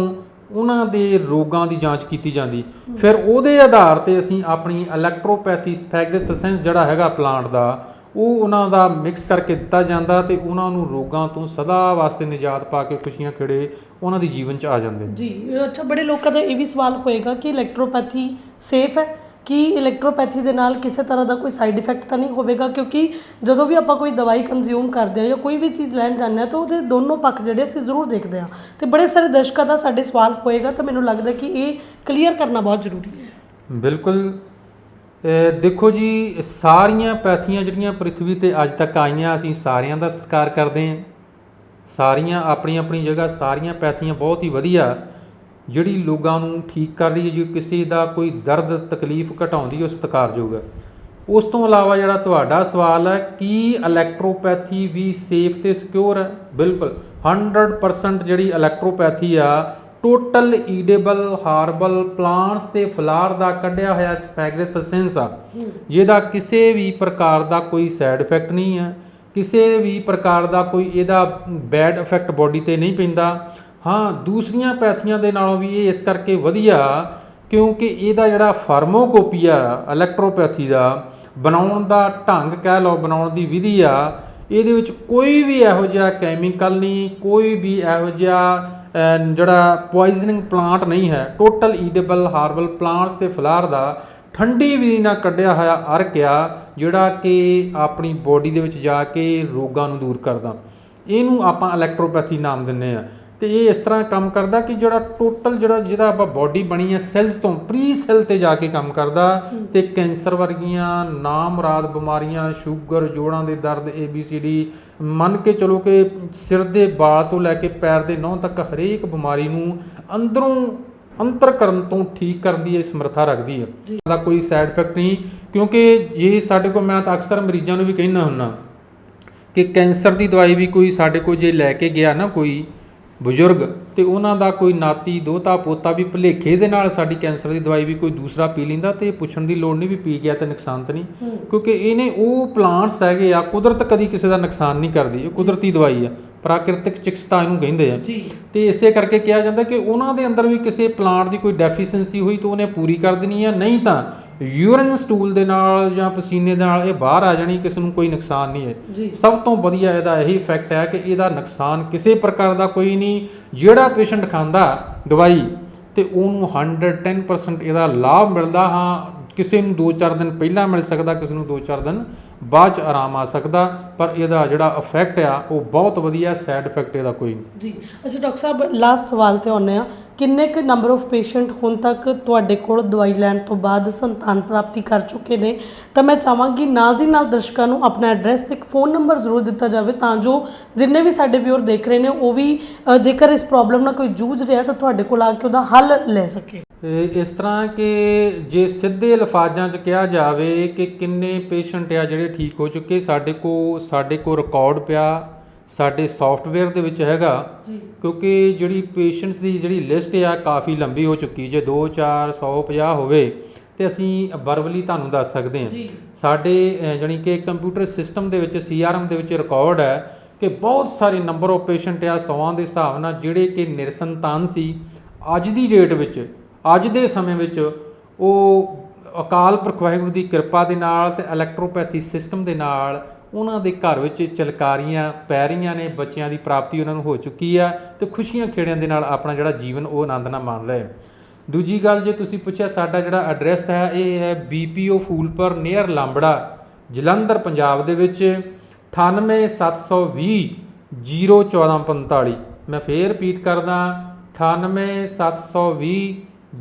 ਉਹਨਾਂ ਦੇ ਰੋਗਾਂ ਦੀ ਜਾਂਚ ਕੀਤੀ ਜਾਂਦੀ। ਫਿਰ ਉਹਦੇ ਆਧਾਰ ਤੇ ਅਸੀਂ ਆਪਣੀ ਇਲੈਕਟ੍ਰੋਪੈਥੀ ਸਫੈਗਸ ਸੈਂਸ ਜਿਹੜਾ ਹੈਗਾ ਪਲਾਂਟ ਦਾ, ਉਹ ਉਹਨਾਂ ਦਾ ਮਿਕਸ ਕਰਕੇ ਦਿੱਤਾ ਜਾਂਦਾ ਤੇ ਉਹਨਾਂ ਨੂੰ ਰੋਗਾਂ ਤੋਂ ਸਦਾ ਵਾਸਤੇ ਨਿਜਾਤ ਪਾ ਕੇ ਖੁਸ਼ੀਆਂ ਖਿੜੇ ਉਹਨਾਂ ਦੀ ਜੀਵਨ 'ਚ ਆ ਜਾਂਦੇ। ਜੀ, ਅੱਛਾ, ਬੜੇ ਲੋਕਾਂ ਦਾ ਇਹ ਵੀ ਸਵਾਲ ਹੋਏਗਾ ਕਿ ਇਲੈਕਟ੍ਰੋਪੈਥੀ ਸੇਫ ਹੈ? ਕਿ ਇਲੈਕਟ੍ਰੋਪੈਥੀ ਦੇ ਨਾਲ ਕਿਸੇ ਤਰ੍ਹਾਂ ਦਾ ਕੋਈ ਸਾਈਡ ਇਫੈਕਟ ਤਾਂ ਨਹੀਂ ਹੋਵੇਗਾ? ਕਿਉਂਕਿ ਜਦੋਂ ਵੀ ਆਪਾਂ ਕੋਈ ਦਵਾਈ ਕੰਜ਼ਿਊਮ ਕਰਦੇ ਹਾਂ ਜਾਂ ਕੋਈ ਵੀ ਚੀਜ਼ ਲੈਣ ਜਾਂਦੇ ਹਾਂ ਤਾਂ ਉਹਦੇ ਦੋਨੋਂ ਪੱਖ ਜਿਹੜੇ ਅਸੀਂ ਜ਼ਰੂਰ ਦੇਖਦੇ ਹਾਂ। ਤੇ ਬੜੇ ਸਾਰੇ ਦਰਸ਼ਕਾਂ ਦਾ ਸਾਡੇ ਸਵਾਲ ਹੋਏਗਾ ਤਾਂ ਮੈਨੂੰ ਲੱਗਦਾ ਕਿ ਇਹ ਕਲੀਅਰ ਕਰਨਾ ਬਹੁਤ ਜ਼ਰੂਰੀ ਹੈ। ਬਿਲਕੁਲ। ਦੇਖੋ ਜੀ, ਸਾਰੀਆਂ ਪੈਥੀਆਂ ਜਿਹੜੀਆਂ ਪ੍ਰਿਥਵੀ ਤੇ ਅੱਜ ਤੱਕ ਆਈਆਂ, ਅਸੀਂ ਸਾਰਿਆਂ ਦਾ ਸਤਿਕਾਰ ਕਰਦੇ ਹਾਂ। ਸਾਰੀਆਂ ਆਪਣੀ ਆਪਣੀ ਜਗ੍ਹਾ, ਸਾਰੀਆਂ ਪੈਥੀਆਂ ਬਹੁਤ ਹੀ ਵਧੀਆ। ਜਿਹੜੀ ਲੋਕਾਂ ਨੂੰ ਠੀਕ ਕਰ ਰਹੀ ਹੈ, ਜੇ ਕਿਸੇ ਦਾ ਕੋਈ ਦਰਦ, ਤਕਲੀਫ ਘਟਾਉਂਦੀ ਉਹ ਸਤਿਕਾਰਯੋਗ ਹੈ। ਉਸ ਤੋਂ ਇਲਾਵਾ ਜਿਹੜਾ ਤੁਹਾਡਾ ਸਵਾਲ ਹੈ, ਕੀ ਇਲੈਕਟ੍ਰੋਪੈਥੀ ਵੀ ਸੇਫ ਤੇ ਸਿਕਿਉਰ ਹੈ? ਬਿਲਕੁਲ। 100% ਜਿਹੜੀ ਇਲੈਕਟ੍ਰੋਪੈਥੀ ਆ ਟੋਟਲ ਈਡੇਬਲ ਹਾਰਬਲ ਪਲਾਂਟਸ ਤੇ ਫਲਾਰ ਦਾ ਕੱਢਿਆ ਹੋਇਆ ਸਪੈਗਰਸ ਅਸੈਂਸ ਆ। ਜਿਹਦਾ ਕਿਸੇ ਵੀ ਪ੍ਰਕਾਰ ਦਾ ਕੋਈ ਸਾਈਡ ਇਫੈਕਟ ਨਹੀਂ ਹੈ, ਕਿਸੇ ਵੀ ਪ੍ਰਕਾਰ ਦਾ ਕੋਈ ਇਹਦਾ ਬੈਡ ਇਫੈਕਟ ਬਾਡੀ ਤੇ ਨਹੀਂ ਪੈਂਦਾ। ਹਾਂ, ਦੂਸਰੀਆਂ ਪੈਥੀਆਂ ਦੇ ਨਾਲੋਂ ਵੀ ਇਹ ਇਸ ਕਰਕੇ ਵਧੀਆ ਕਿਉਂਕਿ ਇਹਦਾ ਜਿਹੜਾ ਫਾਰਮੋਕੋਪੀਆ ਇਲੈਕਟ੍ਰੋਪੈਥੀ ਦਾ, ਬਣਾਉਣ ਦਾ ਢੰਗ ਕਹਿ ਲਓ, ਬਣਾਉਣ ਦੀ ਵਿਧੀ ਆ, ਇਹਦੇ ਵਿੱਚ ਕੋਈ ਵੀ ਇਹੋ ਜਿਹਾ ਕੈਮੀਕਲ ਨਹੀਂ, ਕੋਈ ਵੀ ਇਹੋ ਜਿਹਾ ਜਿਹੜਾ ਪੋਇਜ਼ਨਿੰਗ ਪਲਾਂਟ ਨਹੀਂ ਹੈ ਟੋਟਲ ਈਡੇਬਲ ਹਾਰਬਲ ਪਲਾਂਟਸ ਤੇ ਫਲਾਰ ਦਾ ਠੰਡੀ ਵਿਧੀ ਨਾਲ ਕੱਢਿਆ ਹੋਇਆ ਅਰਕ ਆ, ਜਿਹੜਾ ਕਿ ਆਪਣੀ ਬੋਡੀ ਦੇ ਵਿੱਚ ਜਾ ਕੇ ਰੋਗਾਂ ਨੂੰ ਦੂਰ ਕਰਦਾ। ਇਹਨੂੰ ਆਪਾਂ ਇਲੈਕਟ੍ਰੋਪੈਥੀ ਨਾਮ ਦਿੰਨੇ ਆ। ਤੇ ਇਹ ਇਸ ਤਰ੍ਹਾਂ ਕੰਮ ਕਰਦਾ ਕਿ ਜਿਹੜਾ ਟੋਟਲ ਜਿਹੜਾ ਜਿਹਦਾ ਆਪਾਂ ਬਾਡੀ ਬਣੀ ਹੈ ਸੈਲਸ ਤੋਂ ਪ੍ਰੀ ਸੈਲ ਤੇ ਜਾ ਕੇ ਕੰਮ ਕਰਦਾ ਤੇ ਕੈਂਸਰ ਵਰਗੀਆਂ ਨਾਮਰਾਦ ਬਿਮਾਰੀਆਂ ਸ਼ੂਗਰ ਜੋੜਾਂ ਦੇ ਦਰਦ ABCD ਮੰਨ ਕੇ ਚਲੋ ਕਿ ਸਿਰ ਦੇ ਵਾਲ ਤੋਂ ਲੈ ਕੇ ਪੈਰ ਦੇ ਨਹੁੰ ਤੱਕ ਹਰੇਕ ਬਿਮਾਰੀ ਨੂੰ ਅੰਦਰੋਂ ਅੰਤਰ ਕਰਨ ਤੋਂ ਠੀਕ ਕਰਨ ਦੀ ਇਹ ਸਮਰੱਥਾ ਰੱਖਦੀ ਹੈ। ਦਾ ਕੋਈ ਸਾਈਡ ਇਫੈਕਟ ਨਹੀਂ ਕਿਉਂਕਿ ਜੇ ਸਾਡੇ ਕੋਲ ਮੈਂ ਤਾਂ ਅਕਸਰ ਮਰੀਜ਼ਾਂ ਨੂੰ ਵੀ ਕਹਿਣਾ ਹੁੰਨਾ ਕਿ ਕੈਂਸਰ ਦੀ ਦਵਾਈ ਵੀ ਕੋਈ ਸਾਡੇ ਕੋਲ ਜੇ ਲੈ ਕੇ ਗਿਆ ਨਾ ਕੋਈ ਬਜ਼ੁਰਗ ਤੇ ਉਹਨਾਂ ਦਾ ਕੋਈ ਨਾਤੀ ਦੋਤਾ ਪੋਤਾ ਵੀ ਭੁਲੇਖੇ ਦੇ ਨਾਲ ਸਾਡੀ ਕੈਂਸਰ ਦੀ ਦਵਾਈ ਵੀ ਕੋਈ ਦੂਸਰਾ ਪੀ ਲੈਂਦਾ ਤੇ ਪੁੱਛਣ ਦੀ ਲੋੜ ਨਹੀਂ ਵੀ ਪੀ ਗਿਆ ਤੇ ਨੁਕਸਾਨ ਤਾਂ ਨਹੀਂ। ਕਿਉਂਕਿ ਇਹਨੇ ਉਹ ਪਲਾਂਟਸ ਹੈਗੇ ਆ ਕੁਦਰਤ ਕਦੀ ਕਿਸੇ ਦਾ ਨੁਕਸਾਨ ਨਹੀਂ ਕਰਦੀ ਇਹ ਕੁਦਰਤੀ ਦਵਾਈ ਆ। ਪ੍ਰਾਕਿਰਤਿਕ ਚਿਕਿਤਸਾ ਇਹਨੂੰ ਕਹਿੰਦੇ ਆ। ਜੀ। ਤੇ ਇਸੇ ਕਰਕੇ ਕਿਹਾ ਜਾਂਦਾ ਕਿ ਉਹਨਾਂ ਦੇ ਅੰਦਰ ਵੀ ਕਿਸੇ ਪਲਾਂਟ ਦੀ ਕੋਈ ਡੈਫੀਸ਼ੀਐਂਸੀ ਹੋਈ ਤਾਂ ਉਹਨੇ ਪੂਰੀ ਕਰ ਦੇਣੀ ਆ ਨਹੀਂ ਤਾਂ ਯੂਰਿਨ ਸਟੂਲ ਦੇ ਨਾਲ ਜਾਂ ਪਸੀਨੇ ਦੇ ਨਾਲ ਇਹ ਬਾਹਰ ਆ ਜਾਣੀ ਕਿਸੇ ਨੂੰ ਕੋਈ ਨੁਕਸਾਨ ਨਹੀਂ ਹੈ। ਸਭ ਤੋਂ ਵਧੀਆ ਇਹਦਾ ਇਹੀ ਇਫੈਕਟ ਹੈ ਕਿ ਇਹਦਾ ਨੁਕਸਾਨ ਕਿਸੇ ਪ੍ਰਕਾਰ ਦਾ ਕੋਈ ਨਹੀਂ ਜਿਹੜਾ ਪੇਸ਼ੈਂਟ ਖਾਂਦਾ ਦਵਾਈ ਤੇ ਉਹਨੂੰ 110% ਇਹਦਾ ਲਾਭ ਮਿਲਦਾ ਹਾਂ ਕਿਸੇ ਨੂੰ 2-4 ਦਿਨ ਪਹਿਲਾਂ ਮਿਲ ਸਕਦਾ ਕਿਸੇ ਨੂੰ 2-4 ਦਿਨ ਬਾਅਦ ਚ ਆਰਾਮ ਆ ਸਕਦਾ ਪਰ ਇਹਦਾ ਜਿਹੜਾ ਇਫੈਕਟ ਆ ਉਹ ਬਹੁਤ ਵਧੀਆ ਸਾਈਡ ਇਫੈਕਟ ਇਹਦਾ ਕੋਈ ਨਹੀਂ। ਜੀ ਅੱਛਾ ਡਾਕਟਰ ਸਾਹਿਬ ਲਾਸਟ ਸਵਾਲ ਤੇ ਆਉਂਦੇ ਆ ਕਿੰਨੇ ਕੁ ਨੰਬਰ ਆਫ ਪੇਸ਼ੈਂਟ ਹੁਣ ਤੱਕ ਤੁਹਾਡੇ ਕੋਲ ਦਵਾਈ ਲੈਣ ਤੋਂ ਬਾਅਦ ਸੰਤਾਨ ਪ੍ਰਾਪਤੀ ਕਰ ਚੁੱਕੇ ਨੇ? ਤਾਂ ਮੈਂ ਚਾਹਾਂਗੀ ਨਾਲ ਦੀ ਨਾਲ ਦਰਸ਼ਕਾਂ ਨੂੰ ਆਪਣਾ ਐਡਰੈਸ ਤੇ ਇੱਕ ਫੋਨ ਨੰਬਰ ਜ਼ਰੂਰ ਦਿੱਤਾ ਜਾਵੇ ਤਾਂ ਜੋ ਜਿੰਨੇ ਵੀ ਸਾਡੇ ਵਿਊਅਰ ਦੇਖ ਰਹੇ ਨੇ ਉਹ ਵੀ ਅ, ਜੇਕਰ ਇਸ ਪ੍ਰੋਬਲਮ ਨਾਲ ਕੋਈ ਜੂਝ ਰਿਹਾ ਤਾਂ ਤੁਹਾਡੇ ਕੋਲ ਆ ਕੇ ਉਹਦਾ ਹੱਲ ਲੈ ਸਕੇ। ਇਹ ਇਸ ਤਰ੍ਹਾਂ ਕਿ ਜੇ ਸਿੱਧੇ ਲਫ਼ਾਜ਼ਾਂ 'ਚ ਕਿਹਾ ਜਾਵੇ ਕਿ ਕਿੰਨੇ ਪੇਸ਼ੈਂਟ ਆ ਜਿਹੜੇ ਠੀਕ ਹੋ ਚੁੱਕੇ ਸਾਡੇ ਕੋ ਸਾਡੇ ਕੋ ਰਿਕਾਰਡ ਪਿਆ ਸਾਡੇ ਸੌਫਟਵੇਅਰ ਦੇ ਵਿੱਚ ਹੈਗਾ। ਕਿਉਂਕਿ ਜਿਹੜੀ ਪੇਸ਼ੈਂਟਸ ਦੀ ਜਿਹੜੀ ਲਿਸਟ ਆ ਕਾਫੀ ਲੰਬੀ ਹੋ ਚੁੱਕੀ ਜੇ 2 4 150 ਹੋਵੇ ਤੇ ਅਸੀਂ ਵਰਬਲੀ ਤੁਹਾਨੂੰ ਦੱਸ ਸਕਦੇ ਹਾਂ। ਸਾਡੇ ਜਾਣੀ ਕਿ ਕੰਪਿਊਟਰ ਸਿਸਟਮ ਦੇ ਵਿੱਚ ਸੀਆਰਐਮ ਦੇ ਵਿੱਚ ਰਿਕਾਰਡ ਹੈ ਕਿ ਬਹੁਤ ਸਾਰੇ ਨੰਬਰ ਆਫ ਪੇਸ਼ੈਂਟ ਆ ਸੌਆਂ ਦੇ ਹਿਸਾਬ ਨਾਲ ਜਿਹੜੇ ਕਿ ਨਿਰਸੰਤਾਨ ਸੀ ਅੱਜ ਦੀ ਡੇਟ ਵਿੱਚ ਅੱਜ ਦੇ ਸਮੇਂ ਵਿੱਚ ਉਹ ਅਕਾਲ ਪੁਰਖ ਵਾਹਿਗੁਰੂ ਦੀ ਕਿਰਪਾ ਦੇ ਨਾਲ ਤੇ ਇਲੈਕਟ੍ਰੋਪੈਥੀ ਸਿਸਟਮ ਦੇ ਨਾਲ ਉਹਨਾਂ ਦੇ ਘਰ ਵਿੱਚ ਚਲਕਾਰੀਆਂ ਪੈ ਰਹੀਆਂ ਨੇ ਬੱਚਿਆਂ ਦੀ ਪ੍ਰਾਪਤੀ ਉਹਨਾਂ ਨੂੰ ਹੋ ਚੁੱਕੀ ਆ ਤੇ ਖੁਸ਼ੀਆਂ ਖੇੜਿਆਂ ਦੇ ਨਾਲ ਆਪਣਾ ਜਿਹੜਾ ਜੀਵਨ ਉਹ ਆਨੰਦ ਨਾਲ ਮਾਣ ਰਹੇ। ਦੂਜੀ ਗੱਲ ਜੇ ਤੁਸੀਂ ਪੁੱਛਿਆ ਸਾਡਾ ਜਿਹੜਾ ਐਡਰੈਸ ਹੈ, ਇਹ ਹੈ ਬੀਪੀਓ ਫੂਲਪੁਰ ਨੀਅਰ ਲਾਂਬੜਾ, ਜਲੰਧਰ, ਪੰਜਾਬ ਦੇ ਵਿੱਚ 98720 01445 ਮੈਂ ਫੇਰ ਰਿਪੀਟ ਕਰਦਾ 98720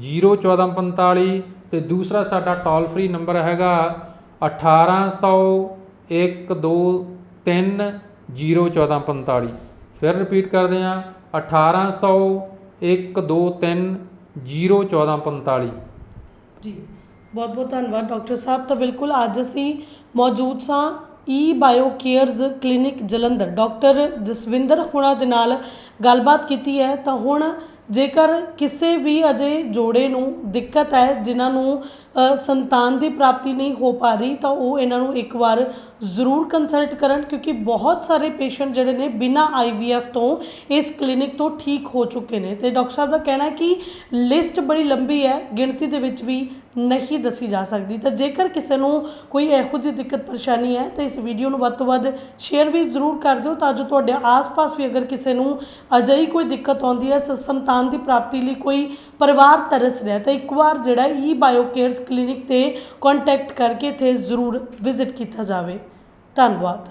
01445 ਤੇ ਦੂਸਰਾ ਸਾਡਾ ਟੋਲ ਫ੍ਰੀ ਨੰਬਰ ਹੈਗਾ 18012301445 ਫਿਰ ਰਿਪੀਟ ਕਰਦੇ ਹਾਂ 18012301445 ਜੀ ਬਹੁਤ ਬਹੁਤ ਧੰਨਵਾਦ ਡਾਕਟਰ ਸਾਹਿਬ। ਤਾਂ ਬਿਲਕੁਲ ਅੱਜ ਅਸੀਂ ਮੌਜੂਦ ਸਾਂ E Bio Cares clinic Jalandhar. Doctor Jaswinder ਹੁਣਾ ਦੇ ਨਾਲ ਗੱਲਬਾਤ ਕੀਤੀ ਹੈ। ਤਾਂ ਹੁਣ ਜੇਕਰ ਕਿਸੇ ਵੀ ਅਜੇ ਜੋੜੇ ਨੂੰ ਦਿੱਕਤ ਹੈ, ਜਿਨ੍ਹਾਂ ਨੂੰ ਸੰਤਾਨ ਦੀ ਪ੍ਰਾਪਤੀ ਨਹੀਂ ਹੋ ਪਾ ਰਹੀ, ਤਾਂ ਉਹ ਇਹਨਾਂ ਨੂੰ ਇੱਕ ਵਾਰ ਜ਼ਰੂਰ ਕੰਸਲਟ ਕਰਨ, ਕਿਉਂਕਿ ਬਹੁਤ ਸਾਰੇ ਪੇਸ਼ੈਂਟ ਜਿਹੜੇ ਨੇ ਬਿਨਾਂ ਆਈਵੀਐਫ ਤੋਂ ਇਸ ਕਲੀਨਿਕ ਤੋਂ ਠੀਕ ਹੋ ਚੁੱਕੇ ਨੇ। ਤੇ ਡਾਕਟਰ ਸਾਹਿਬ ਦਾ ਕਹਿਣਾ ਹੈ ਕਿ ਲਿਸਟ ਬੜੀ ਲੰਬੀ ਹੈ, ਗਿਣਤੀ ਦੇ ਵਿੱਚ ਵੀ ਨਹੀਂ ਦੱਸੀ ਜਾ ਸਕਦੀ। ਤਾਂ ਜੇਕਰ ਕਿਸੇ ਨੂੰ ਕੋਈ ਇਹੋ ਜਿਹੀ ਦਿੱਕਤ ਪਰੇਸ਼ਾਨੀ ਹੈ, ਤਾਂ ਇਸ ਵੀਡੀਓ ਨੂੰ ਵੱਧ ਤੋਂ ਵੱਧ ਸ਼ੇਅਰ ਵੀ ਜ਼ਰੂਰ ਕਰ ਦਿਓ, ਤਾਂ ਜੋ ਤੁਹਾਡੇ ਆਸ-ਪਾਸ ਵੀ ਅਗਰ ਕਿਸੇ ਨੂੰ ਅਜਿਹੀ ਕੋਈ ਦਿੱਕਤ ਆਉਂਦੀ ਹੈ, ਸ- ਸੰਤਾਨ ਦੀ ਪ੍ਰਾਪਤੀ ਲਈ ਕੋਈ ਪਰਿਵਾਰ ਤਰਸ ਰਿਹਾ ਤਾਂ ਇੱਕ ਵਾਰ ਜਿਹੜਾ ਈ ਬਾਇਓ ਕੇਅਰਸ ਕਲੀਨਿਕ ਤੇ ਕੰਟੈਕਟ ਕਰਕੇ ਇੱਥੇ ਜ਼ਰੂਰ ਵਿਜ਼ਿਟ ਕੀਤਾ ਜਾਵੇ। ਧੰਨਵਾਦ।